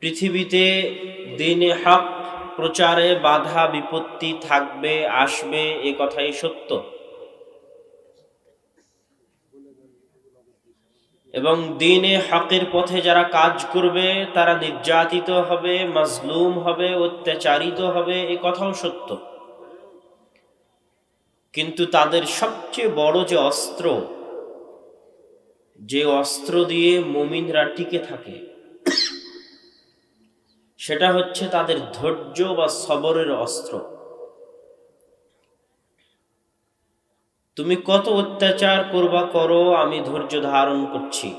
পৃথিবীতে দিনে হক প্রচারে বাধা বিপত্তি থাকবে, আসবে, এ কথাই সত্য। এবং দিনে হকের পথে যারা কাজ করবে, তারা নির্যাতিত হবে, মাজলুম হবে, অত্যাচারিত হবে, এ কথাও সত্য। কিন্তু তাদের সবচেয়ে বড় যে অস্ত্র যে অস্ত্র দিয়ে মুমিনরা টিকে থাকে, সেটা হচ্ছে তাদের ধৈর্য বা সবরের অস্ত্র। তুমি কত অত্যাচার করবা করো, আমি ধৈর্য ধারণ করছি।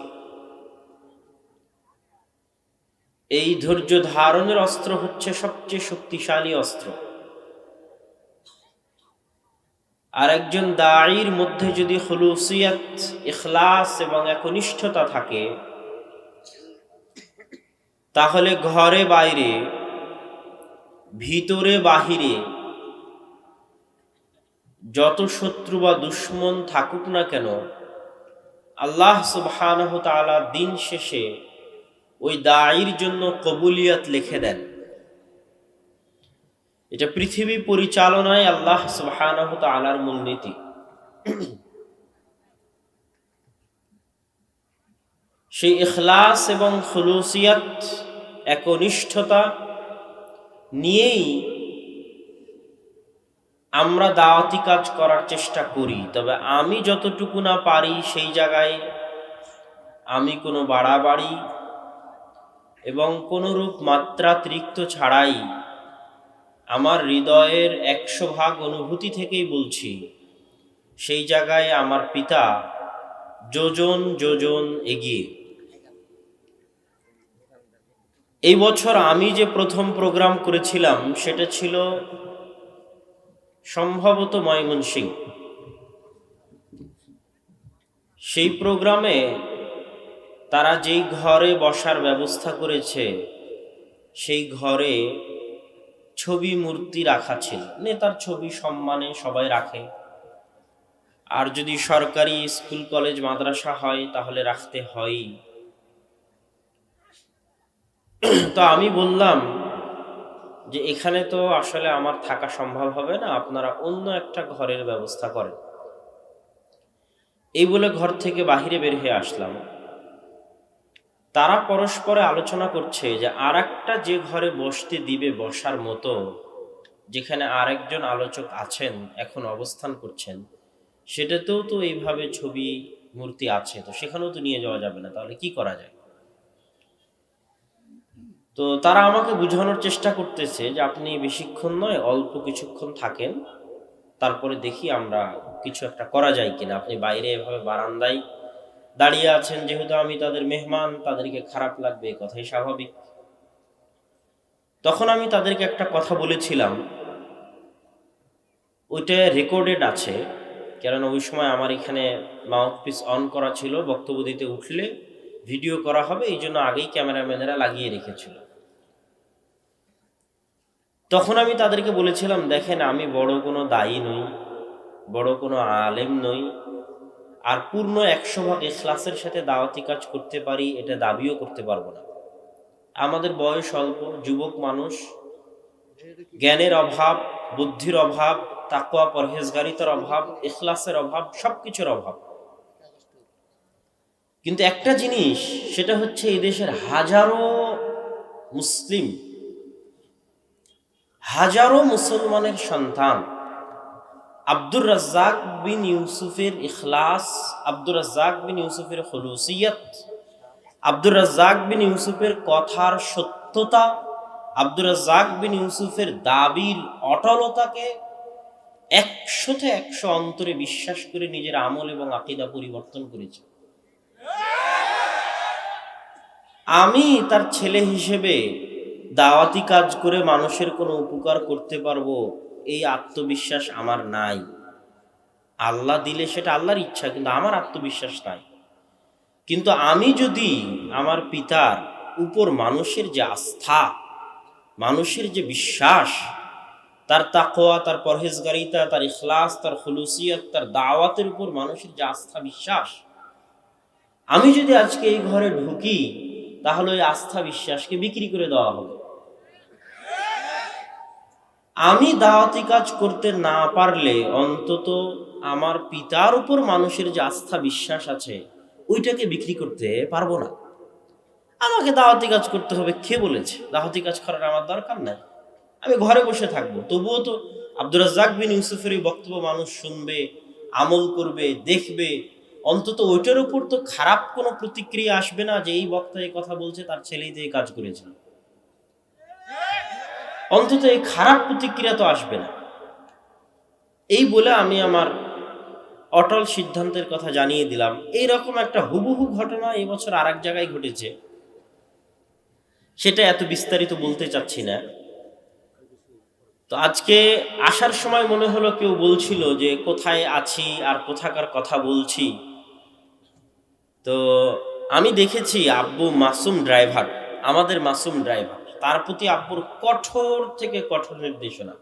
এই ধৈর্য ধারণের অস্ত্র হচ্ছে সবচেয়ে শক্তিশালী অস্ত্র। আর একজন দায়ীর মধ্যে যদি হলুসিয়াত ইখলাস এবং একনিষ্ঠতা থাকে, তাহলে ঘরে বাইরে, ভিতরে বাহিরে যত শত্রু বা দুশ্মন থাকুক না কেন, আল্লাহ সুবহানাহ দিন শেষে ওই দায়ীর জন্য কবুলিয়াত লিখে দেন। এটা পৃথিবী পরিচালনায় আল্লাহ সুবহানাহ তাআলার মূলনীতি সেই ইখলাস এবং খুলুসিয়াত, একনিষ্ঠতা নিয়েই আমরা দাওয়াতি কাজ করার চেষ্টা করি। তবে আমি যতটুকু না পারি সেই জায়গায় আমি কোনো বাড়াবাড়ি এবং কোনোরূপ মাত্রাতিরিক্ত ছাড়াই আমার হৃদয়ের একশো ভাগ অনুভূতি থেকেই বলছি, সেই জায়গায় আমার পিতা যোজন যোজন এগিয়ে। এই বছর আমি যে প্রথম প্রোগ্রাম করেছিলাম, সেটা ছিল সম্ভবত ময়মনসিং সেই প্রোগ্রামে তারা যেই ঘরে বসার ব্যবস্থা করেছে, সেই ঘরে ছবি মূর্তি রাখা ছিল। নেতার ছবি সম্মানে সবাই রাখে। আর যদি সরকারি স্কুল, কলেজ, মাদ্রাসা হয়, তাহলে রাখতে হয়ই তো আমি বললাম যে, এখানে তো আসলে আমার থাকা সম্ভব হবে না, আপনারা অন্য একটা ঘরের ব্যবস্থা করেন। এই বলে ঘর থেকে বাহিরে বের হয়ে আসলাম। তারা পরস্পরে আলোচনা করছে যে আর একটা যে ঘরে বসতে দিবে বসার মতো, যেখানে আরেকজন আলোচক আছেন, এখন অবস্থান করছেন, সেটাতেও তো এইভাবে ছবি, মূর্তি আছে, তো সেখানেও তো নিয়ে যাওয়া যাবে না, তাহলে কি করা যায়? তো তারা আমাকে বোঝানোর চেষ্টা করতেছে যে আপনি বেশিক্ষণ নয়, অল্প কিছুক্ষণ থাকেন, তারপরে দেখি আমরা কিছু একটা করা যায় কিনা। আপনি বাইরে এভাবে বারান্দায় দাঁড়িয়ে আছেন, যেহেতু আমি তাদের মেহমান, তাদেরকে খারাপ লাগবে, এ কথাই স্বাভাবিক। তখন আমি তাদেরকে একটা কথা বলেছিলাম। ওইটা রেকর্ডেড আছে, কেননা ওই সময় আমার এখানে মাউথ পিস অন করা ছিল, বক্তব্য দিতে উঠলে ভিডিও করা হবে, এই জন্য আগেই ক্যামেরাম্যানেরা লাগিয়ে রেখেছিল। তখন আমি তাদেরকে বলেছিলাম, দেখেন, আমি বড় কোনো দায়ী নই, বড় কোনো আলেম নই আর পূর্ণ ভাগ এখলাসের সাথে দাওয়াতি কাজ করতে পারি, এটা দাবিও করতে পারব না। আমাদের বয়স অল্প, যুবক মানুষ, জ্ঞানের অভাব, বুদ্ধির অভাব তাকুয়া পরহেজগারিতার অভাব, এখলাসের অভাব সব কিছুর অভাব। কিন্তু একটা জিনিস, সেটা হচ্ছে এই দেশের হাজারো মুসলিম, হাজারো মুসলমানের সন্তান আব্দুর রাজ্জাক বিন ইউসুফের ইখলাস, আব্দুর রাজ্জাক বিন ইউসুফের হলুসিয়ত আব্দুর রাজ্জাক বিন ইউসুফের কথার সত্যতা, আব্দুর রাজ্জাক বিন ইউসুফের দাবির অটলতাকে একশোতে একশো অন্তরে বিশ্বাস করে নিজের আমল এবং আকিদা পরিবর্তন করেছে। আমি তার ছেলে হিসেবে দাওয়াতি কাজ করে মানুষের কোনো উপকার করতে পারব? এই আত্মবিশ্বাস আমার নাই। আল্লাহ দিলে সেটা আল্লাহর ইচ্ছা, কিন্তু আমার আত্মবিশ্বাস নাই। কিন্তু আমি যদি আমার পিতার উপর মানুষের যে আস্থা, মানুষের যে বিশ্বাস, তার তাকোয়া তার পরহেজগারিতা, তার ইখলাস, তার খুলুসিয়ত, তার দাওয়াতের উপর মানুষের যে আস্থা, বিশ্বাস, আমি যদি আজকে এই ঘরে ঢুকি, তাহলে ওই আস্থা, বিশ্বাসকে বিক্রি করে দেওয়া হবে। আমি দাওয়াতি কাজ করতে না পারলে অন্তত আমার পিতার উপর মানুষের যে আস্থা, বিশ্বাস আছে, ওইটাকে বিক্রি করতে পারব না। আমাকে দাওয়াতি কাজ করতে হবে কে বলেছে? দাওয়াতি কাজ করার আমার দরকার নাই। আমি ঘরে বসে থাকব। তবুও তো আব্দুর রাজ্জাক বিন ইউসুফের বক্তব্য মানুষ শুনবে, আমল করবে, দেখবে। অন্তত ওইটার উপর তো খারাপ কোনো প্রতিক্রিয়া আসবে না যে এই বক্তা এই কথা বলছে, তার ছেলেই এই কাজ করেছে। অন্তত এই খারাপ প্রতিক্রিয়া তো আসবে না। এই বলে আমি আমার অটল সিদ্ধান্তের কথা জানিয়ে দিলাম। এই রকম একটা হুবহু ঘটনা এই বছর আর এক জায়গায় ঘটেছে। সেটা এত বিস্তারিত বলতে চাচ্ছি না। তো আজকে আসার সময় মনে হলো কেউ বলছিল যে কোথায় আছি আর কোথাকার কথা বলছি। তো আমি দেখেছি আব্বু মাসুম ড্রাইভার, আমাদের মাসুম ড্রাইভার। তার প্রতি আব্বুর কঠোর থেকে কঠোর নির্দেশনা।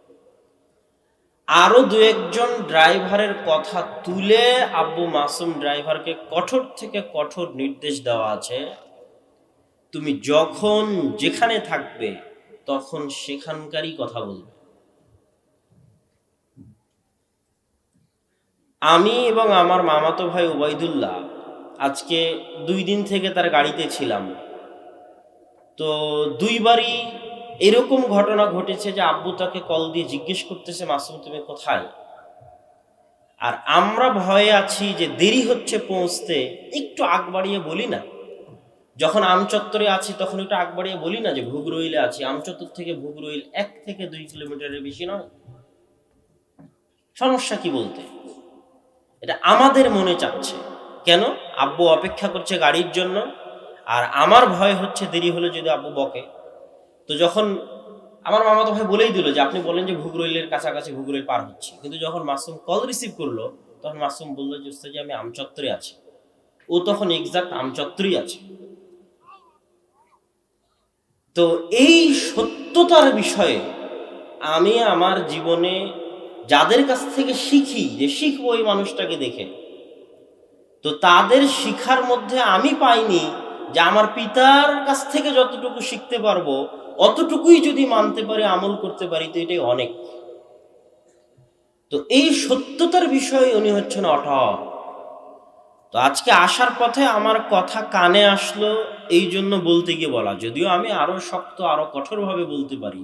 আরও দু একজন ড্রাইভারের কথা তুলে আব্বু মাসুম ড্রাইভারকে কঠোর থেকে কঠোর নির্দেশ দেওয়া আছে, তুমি যখন যেখানে থাকবে, তখন সেখানকারই কথা বলবে। আমি এবং আমার মামাতো ভাই ওবায়দুল্লাহ আজকে দুই দিন থেকে তার গাড়িতে ছিলাম। তো দুইবারই এরকম ঘটনা ঘটেছে যে আব্বু তাকে কল দিয়ে জিজ্ঞেস করতেছে, মাসুম, তুমি কোথায়? আর আমরা ভয়ে আছি যে দেরি হচ্ছে পৌঁছতে, একটু আগ বাড়িয়ে বলি না। যখন আমচত্বরে আছি তখন একটু আগ বাড়িয়ে বলি না যে ভুগ ভুগরইলে আছি আমচত্বর থেকে ভুগ ভুগরইল এক থেকে দুই কিলোমিটারের বেশি নয়। সমস্যা কি বলতে? এটা আমাদের মনে চাচ্ছে কেন? আব্বু অপেক্ষা করছে গাড়ির জন্য। আর আমার ভয় হচ্ছে দেরি হলে যদি আব্বু বকে। তো যখন আমার মামা তো ভাই বলেই দিল যে আপনি বলেন যে ভুগরইলের কাছাকাছি ভুগরইল পার হচ্ছে। কিন্তু যখন মাসুম কল রিসিভ করল তখন মাসুম বলল যে জি, আমি আমচত্বরে আছি। ও তখন এক্সাক্ট আমচত্বরই আছে। তো এই সত্যতার বিষয়ে আমি আমার জীবনে যাদের কাছ থেকে শিখি যে শিখব ওই মানুষটাকে দেখে তো তাদের শিখার মধ্যে আমি পাইনি যে আমার পিতার কাছ থেকে যতটুকু শিখতে পারব, অতটুকুই যদি মানতে পারি, আমল করতে পারি, তো এটাই অনেক। তো এই সত্যতার বিষয়ে উনি হচ্ছেন অটল। তো আজকে আসার পথে আমার কথা কানে আসলো, এই জন্য বলতে গিয়ে বলা। যদিও আমি আরও শক্ত, আরও কঠোরভাবে বলতে পারি।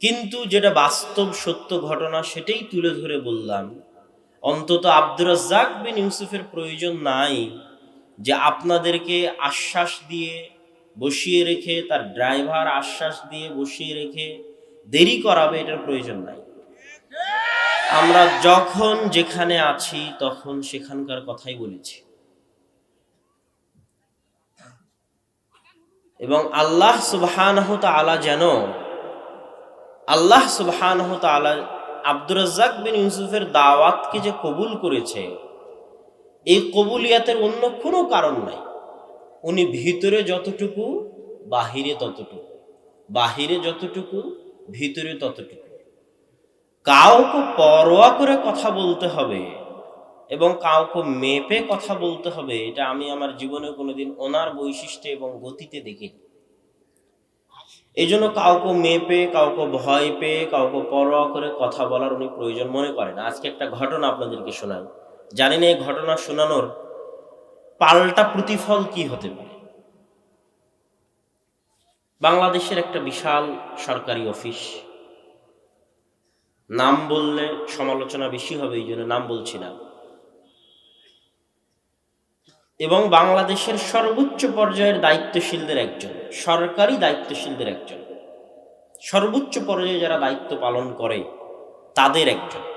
কিন্তু যেটা বাস্তব সত্য ঘটনা, সেটাই তুলে ধরে বললাম। অন্তত আব্দুর রাজ্জাক বিন ইউসুফের প্রয়োজন নাই। যে আপনাদেরকে আশ্বাস দিয়ে বসিয়ে রেখে, তার ড্রাইভার আশ্বাস দিয়ে বসিয়ে রেখে দেরি করাবে, এটার প্রয়োজন নাই। আমরা যখন যেখানে আছি, তখন সেখানকার কথাই বলেছি। এবং আল্লাহ সুবহানাহ তাআলা যেন, আল্লাহ সুবহানাহ তাআলা আব্দুর রাজ্জাক বিন ইউসুফের দাওয়াতকে যে কবুল করেছে এই কবুলিয়াতের অন্য কোনো কারণ নাই। উনি ভিতরে যতটুকু, বাহিরে ততটুকু। বাহিরে যতটুকু, ভিতরে ততটুকু। কাউকে পরোয়া করে কথা বলতে হবে এবং কাউকে মেপে কথা বলতে হবে, এটা আমি আমার জীবনে কোনোদিন ওনার বৈশিষ্ট্য এবং গতিতে দেখিনি। এই জন্য কাউকে মেপে, কাউকে ভয় পেয়ে, কাউকে পরোয়া করে কথা বলার উনি প্রয়োজন মনে করেন। আজকে একটা ঘটনা আপনাদেরকে শোনাই। জানি না এই ঘটনা শোনানোর পাল্টা প্রতিফল কি হতে পারে। বাংলাদেশের একটা বিশাল সরকারি অফিস। নাম বললে সমালোচনা বেশি হবে, এই জন্য নাম বলছি না। এবং বাংলাদেশের সর্বোচ্চ পর্যায়ের দায়িত্বশীলদের একজন, সরকারি দায়িত্বশীলদের একজন। সর্বোচ্চ পর্যায়ে যারা দায়িত্ব পালন করে, তাদের একজন।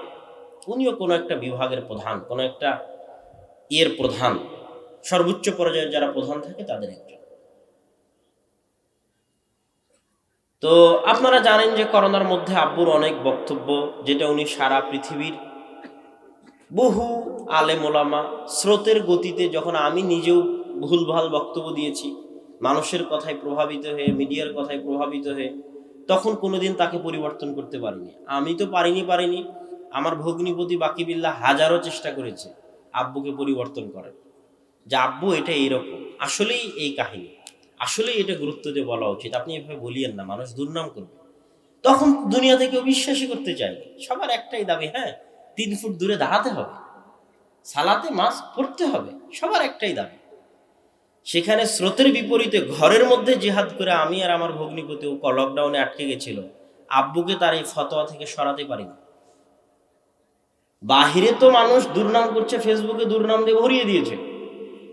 উনিও কোনো একটা বিভাগের প্রধান, কোনো একটা ইয়ের প্রধান, সর্বোচ্চ পর্যায়ে যারা প্রধান থাকে তাদের একজন। তো আপনারা জানেন যে করোনার মধ্যে আব্বুর অনেক বক্তব্য, যেটা উনি সারা পৃথিবীর বহু আলেম ওলামা স্রোতের গতিতে যখন আমি নিজেও ভুলভাল বক্তব্য দিয়েছি, মানুষের কথায় প্রভাবিত হয়ে, মিডিয়ার কথায় প্রভাবিত হয়ে, তখন কোনোদিন তাকে পরিবর্তন করতে পারিনি। আমি তো পারিনি পারিনি। আমার ভগ্নিপতি বাকিবিল্লা হাজারো চেষ্টা করেছে আব্বুকে পরিবর্তন করার। যে আব্বু এটা এইরকম, আসলেই এই কাহিনী আসলে এটা গুরুত্ব দিয়ে বলা উচিত। আপনি এভাবে বলিয়েন না, মানুষ দুর্নাম করবে। তখন দুনিয়া থেকে বিশ্বাসই করতে চায় সবার একটাই দাবি হ্যাঁ তিন ফুট দূরে দাঁড়াতে হবে, সালাতে মাস্ক পরতে হবে, সবার একটাই দাবি। সেখানে স্রোতের বিপরীতে ঘরের মধ্যে জিহাদ করে আমি আর আমার ভগ্নিপতি ও লকডাউনে আটকে গেছিল। আব্বুকে তার এই ফতোয়া থেকে সরাতে পারি না বাহিরে তো মানুষ দুর্নাম করছে ফেসবুকে দুর্নাম দিয়ে ভরিয়ে দিয়েছে।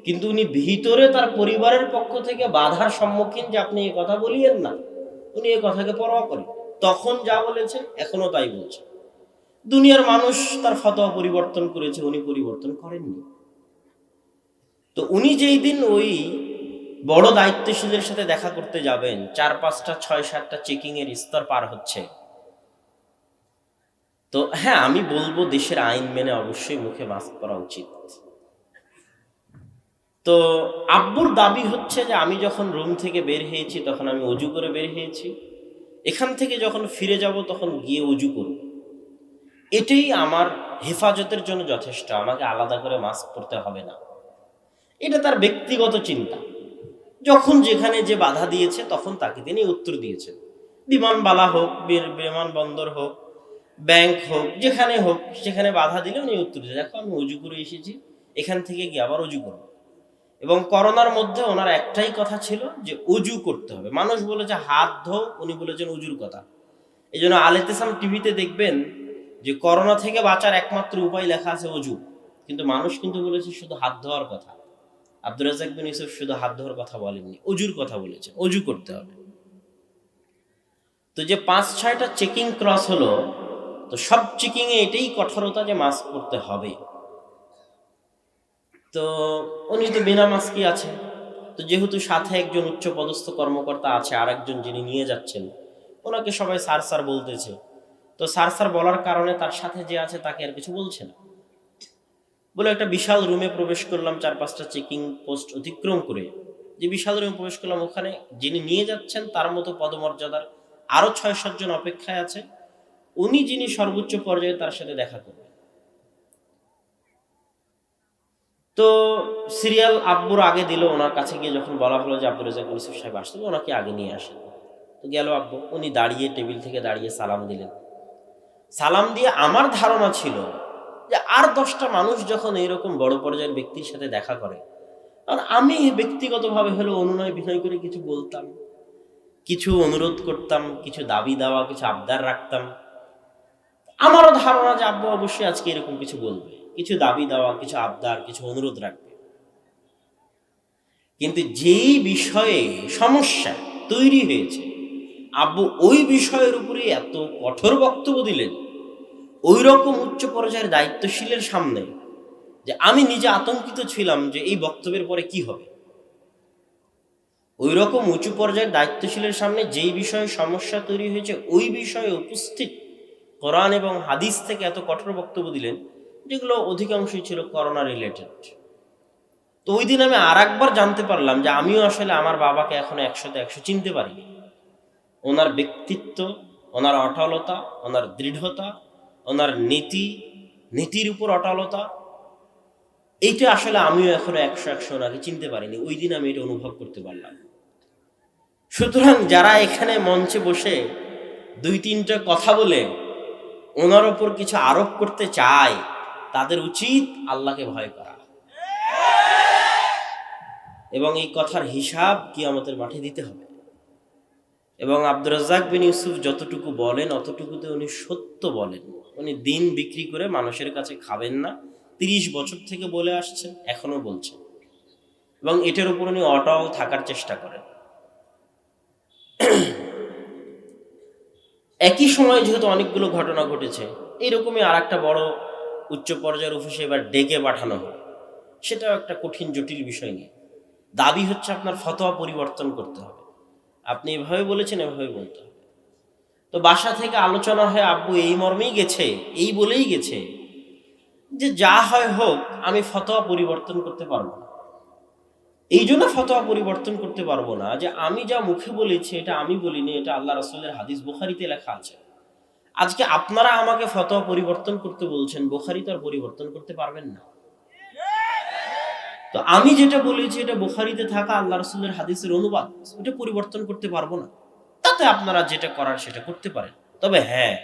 কিন্তু উনি ভিতরে তার পরিবারের পক্ষ থেকে বাধার সম্মুখীন যে আপনি এই কথা বলিয়েন না, উনি এই কথাকে পরোয়া করেন। তখন যা বলেছে এখনও তাই বলছে দুনিয়ার মানুষ তার ফতোয়া পরিবর্তন করেছে, উনি পরিবর্তন করেননি। তো উনি যেই দিন ওই বড় দায়িত্বশীলের সাথে দেখা করতে যাবেন, চার পাঁচটা, ছয় সাতটা চেকিং এর স্তর পার হচ্ছে তো হ্যাঁ আমি বলব দেশের আইন মেনে অবশ্যই মুখে মাস্ক পরা উচিত। তো আব্বুর দাবি হচ্ছে যে আমি যখন রুম থেকে বের হয়েছি, তখন আমি অজু করে বের হয়েছি। এখান থেকে যখন ফিরে যাব, তখন গিয়ে অজু করব। এটাই আমার হেফাজতের জন্য যথেষ্ট। আমাকে আলাদা করে মাস্ক পরতে হবে না। এটা তার ব্যক্তিগত চিন্তা। যখন যেখানে যে বাধা দিয়েছে, তখন তাকে তিনি উত্তর দিয়েছেন। বিমানবালা হোক বিমানবন্দর হোক ব্যাংক হোক, যেখানে হোক, সেখানে বাধা দিলে উনি উত্তর দিয়ে। দেখো, আমি অজু করে এসেছি, এখান থেকে গিয়ে আবার অজু করব। এবং করোনার মধ্যে ওনার একটাই কথা ছিল যে উজু করতে হবে। মানুষ বলেছে, হাত ধো, উনি বলেছেন উজুর কথা। এই জন্য আলেতেসাম টিভিতে দেখবেন যে করোনা থেকে বাঁচার একমাত্র উপায় লেখা আছে অজু। কিন্তু মানুষ কিন্তু বলেছে, শুধু হাত ধোয়ার কথা। আব্দুর রাজাক বিন ইউসুফ শুধু হাত ধোয়ার কথা বলেননি, অজুর কথা বলেছে অজু করতে হবে। তো যে পাঁচ ছয়টা চেকিং ক্রস হলো তো সব চেকিং এ এটাই কঠোরতা যে মাস্ক পরতে হবে। তো উনি তো বিনা মাস্কই আছে। তো যেহেতু সাথে একজন উচ্চ পদস্থ কর্মকর্তা আছে আর একজন যিনি নিয়ে যাচ্ছেন, ওনাকে সবাই স্যার সার বলতেছে। তো স্যার সার বলার কারণে তার সাথে যে আছে তাকে আর কিছু বলছে না। বলে একটা বিশাল রুমে প্রবেশ করলাম চার পাঁচটা চেকিং পোস্ট অতিক্রম করে। যে বিশাল রুমে প্রবেশ করলাম, ওখানে যিনি নিয়ে যাচ্ছেন, তার মতো পদমর্যাদার আরও ছয় সাতজন অপেক্ষায় আছে। উনি যিনি সর্বোচ্চ পর্যায়ে তার সাথে দেখা করবেন। তো সিরিয়াল আব্বুর আগে দিল, ওনার কাছে গিয়ে যখন বলা হলো যে আব্দুর রাজাক ইউসুফ সাহেব আসতে ওনাকে আগে নিয়ে আসেন। তো গেল আব্বু, উনি দাঁড়িয়ে টেবিল থেকে দাঁড়িয়ে সালাম দিলেন। সালাম দিয়ে আমার ধারণা ছিল যে আর দশটা মানুষ যখন এইরকম বড় পর্যায়ের ব্যক্তির সাথে দেখা করে, আর আমি ব্যক্তিগতভাবে হলো অনুনয় বিনয় করে কিছু বলতাম, কিছু অনুরোধ করতাম, কিছু দাবি দেওয়া, কিছু আবদার রাখতাম আমারও ধারণা যে আব্বু অবশ্যই আজকে এরকম কিছু বলবে। কিছু দাবি দেওয়া, কিছু আবদার, কিছু অনুরোধ রাখবে। কিন্তু যেই বিষয়ে সমস্যা তৈরি হয়েছে, আব্বু ওই বিষয়ের উপরে এত কঠোর বক্তব্য দিলেন। ওই রকম উচ্চ পর্যায়ের দায়িত্বশীলের সামনে যে আমি নিজে আতঙ্কিত ছিলাম যে এই বক্তব্যের পরে কি হবে। ওই রকম উঁচু পর্যায়ের দায়িত্বশীলের সামনে যেই বিষয়ে সমস্যা তৈরি হয়েছে, ওই বিষয়ে উপস্থিত কোরআন এবং হাদিস থেকে এত কঠোর বক্তব্য দিলেন যেগুলো অধিকাংশই ছিল করোনা রিলেটেড তো ওই দিন আমি আর একবার জানতে পারলাম যে আমিও আসলে আমার বাবাকে এখনও একশোতে একশো চিনতে পারিনি ওনার ব্যক্তিত্ব, ওনার অটলতা, ওনার দৃঢ়তা, ওনার নীতি, নীতির উপর অটলতা, এইটা আসলে আমিও এখনও একশো একশো ওনাকে চিনতে পারিনি। ওই দিন আমি এটা অনুভব করতে পারলাম। সুতরাং যারা এখানে মঞ্চে বসে দুই তিনটা কথা বলে ওনার ওপর কিছু আরোপ করতে চায়, তাদের উচিত আল্লাহকে ভয় করা। এবং এই কথার হিসাব কি আমাদের মাঠে দিতে হবে। এবং আব্দুর রাজ্জাক বিন ইউসুফ যতটুকু বলেন, অতটুকুতে উনি সত্য বলেন। উনি দিন বিক্রি করে মানুষের কাছে খাবেন না। তিরিশ বছর থেকে বলে আসছেন, এখনও বলছেন। এবং এটার উপর উনি অটল থাকার চেষ্টা করেন। একই সময় যেহেতু অনেকগুলো ঘটনা ঘটেছে, এইরকমই আর একটা বড় উচ্চ পর্যায়ের অফিসে এবার ডেকে পাঠানো হয় সেটাও একটা কঠিন, জটিল বিষয় নিয়ে। দাবি হচ্ছে আপনার ফতোয়া পরিবর্তন করতে হবে। আপনি এভাবে বলেছেন, এভাবে বলতে হবে। তো বাসা থেকে আলোচনা হয়, আব্বু, এই মর্মেই গেছে, এই বলেই গেছে। যে যা হয় হোক, আমি ফতোয়া পরিবর্তন করতে পারব এই জন্য ফতোয়া পরিবর্তন করতে পারব না যে আমি যা মুখে বলেছি, এটা আমি বলিনি, এটা আল্লাহ রাসুলের হাদিস বুখারিতে লেখা আছে। আজকে আপনারা আমাকে ফতোয়া পরিবর্তন করতে বলছেন, বুখারি তো পরিবর্তন করতে পারবেন না। তো আমি যেটা বলেছি, এটা বুখারিতে থাকা আল্লাহ রসুলের হাদিসের অনুবাদ এটা পরিবর্তন করতে পারব না। তাতে আপনারা যেটা করার সেটা করতে পারেন। তবে হ্যাঁ